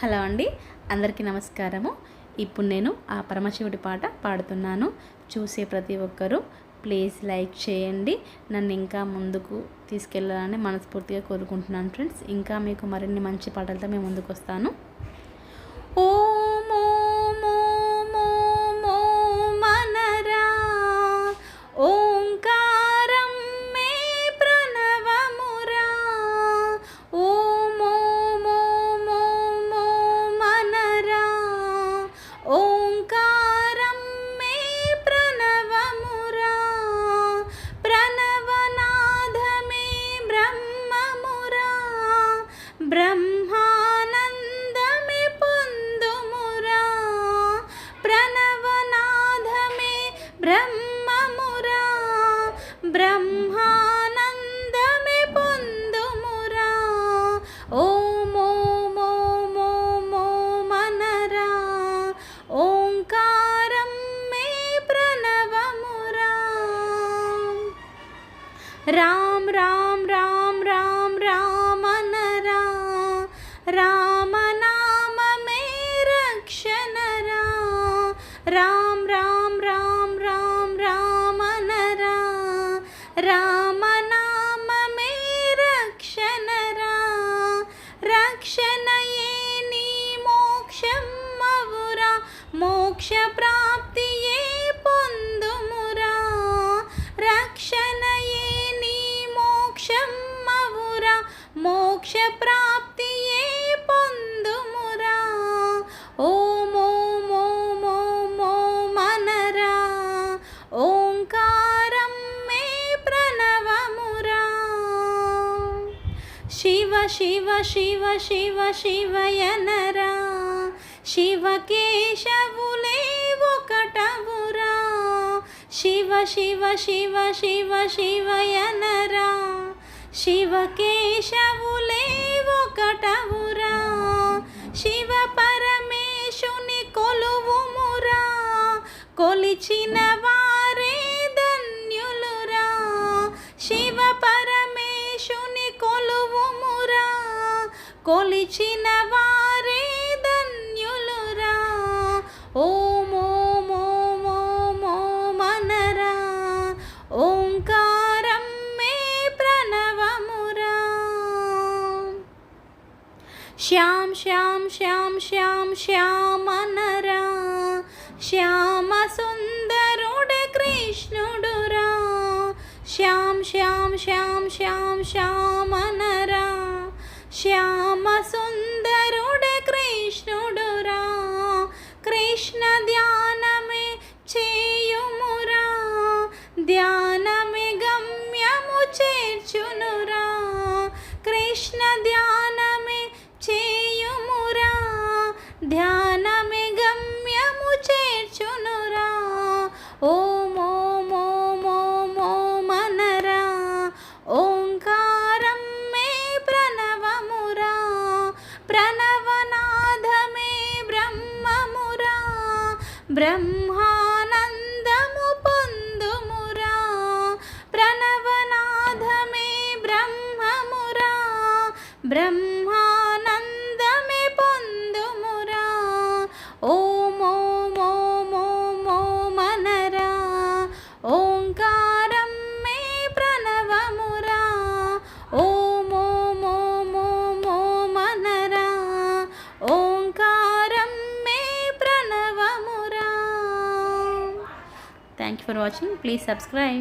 Hello అండి అందరికీ నమస్కారము. ఇప్పుడు నేను ఆ పరమశివుడి పాట పాడుతున్నాను. చూసే ప్రతి ఒక్కరూ ప్లీజ్ లైక్ చేయండి. నన్ను ఇంకా ముందుకు తీసుకెళ్ళాలని మనస్ఫూర్తిగా కోరుకుంటున్నాను ఫ్రెండ్స్. ఇంకా మీకు మరిన్ని మంచి పాటలతో మేము ముందుకు వస్తాను ఓ బ్రహ్మానందమే పొందుమురా ఓం ఓం ఓం ఓం ఓం అనరా ఓంకారం మే ప్రణవమురా రామ్ రామ్ రామ్ రామ్ రామనరా రామనామమే రక్షణరా రామ్ రామ్ మోక్ష ప్రాప్తియే పొందుమురా. రక్షణయే నీ మోక్షం మవురా. మోక్ష ప్రాప్తియే పొందుమురా. ఓం ఓం ఓం ఓం ఓం మనరా. ఓంకారం మే ప్రణవమురా. శివ శివ శివ శివ శివయనరా. శివకేశవులే ఒకటవురా. శివ శివ శివ శివ శివయనరా శివకేశవులే ఒకటవురా. శివ పరమేశుని కొలువుమురా. కొలిచిన వారే ధన్యులురా. శివ పరమేశుని కొలువుమురా. కొలిచిన వారే शां शां शां शां श्याम नरा। श्याम सुन्दडकृष्णडुरा श्यां शां शां शां श्याम नरा। श्याम ప్రణవనాదమే బ్రహ్మమురా బ్రహ్మానందము పొందుమురా ప్రణవనాథమే బ్రహ్మమురా బ్రహ్మానందమే పొందుమురా ఓం ఓం ఓం మనరా ఓంకా for watching. Please subscribe.